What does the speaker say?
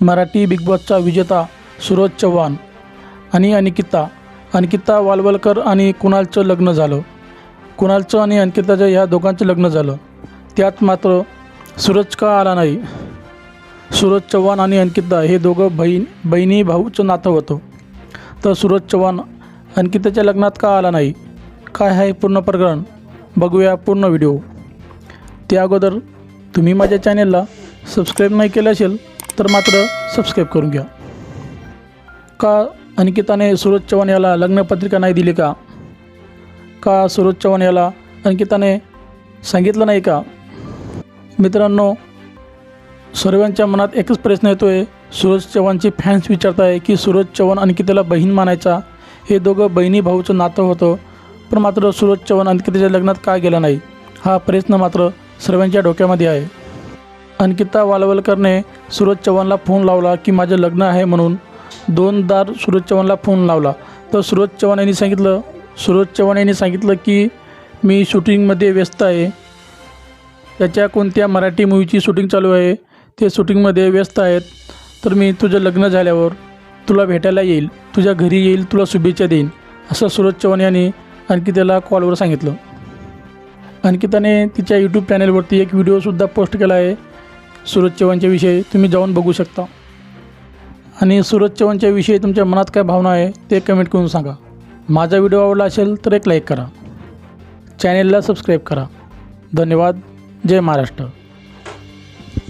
Marathi big बॉसचा विजेता सूरज चव्हाण आणि अनिकिता. अनिकिता वालवलकर आणि कुणालचं लग्न झालं. कुणालचं आणि अंकिताचं ह्या दोघांचं लग्न झालं. त्यात मात्र सूरज का आला नाही? सूरज चव्हाण आणि अंकिता हे दोघं बहीण बहिणी भाऊचं नातं होतं. तर सूरज चव्हाण अंकिताच्या लग्नात का आला नाही? काय आहे पूर्ण प्रकरण? बघूया पूर्ण व्हिडिओ. त्या अगोदर तुम्ही माझ्या चॅनेलला सबस्क्राईब नाही केलं असेल तर मात्र सबस्क्राईब करून घ्या. का अंकिताने सूरज चव्हाण याला लग्नपत्रिका नाही दिली का? का सूरज चव्हाण याला अंकिताने सांगितलं नाही का? मित्रांनो सर्वांच्या मनात एकच प्रश्न येतो आहे सूरज चव्हाणचे फॅन्स विचारत आहे की सूरज चव्हाण अंकिताला बहीण मानायचा? हे दोघं बहिणी भाऊचं नातं होतं पण मात्र सूरज चव्हाण अंकिताच्या लग्नात का गेला नाही? हा प्रश्न मात्र सर्वांच्या डोक्यामध्ये आहे. अंकिता वालवलकरने सूरज चव्हाणला फोन लावला की माझं लग्न आहे म्हणून. दोनदार सूरज चव्हाणला फोन लावला. तर सूरज चव्हाण यांनी सांगितलं सूरज चव्हाण यांनी सांगितलं की मी शूटिंगमध्ये व्यस्त आहे. त्याच्या कोणत्या मराठी मूवीची शूटिंग चालू आहे ते शूटिंगमध्ये व्यस्त आहेत. तर मी तुझं लग्न झाल्यावर तुला भेटायला येईल तुझ्या घरी येईल तुला शुभेच्छा देईन असं सूरज चव्हाण यांनी अंकिताला कॉलवर सांगितलं. अंकिताने तिच्या यूट्यूब चॅनेलवरती एक व्हिडिओसुद्धा पोस्ट केला आहे. सूरज चव्हाणच्या विषयी तुम्ही जाऊन बघू शकता. आणि सूरज चव्हाणच्या विषयी तुमच्या मनात काय भावना आहे ते कमेंट करून सांगा. माझा व्हिडिओ आवडला असेल तर एक लाईक करा. चॅनेलला सबस्क्राईब करा. धन्यवाद. जय महाराष्ट्र.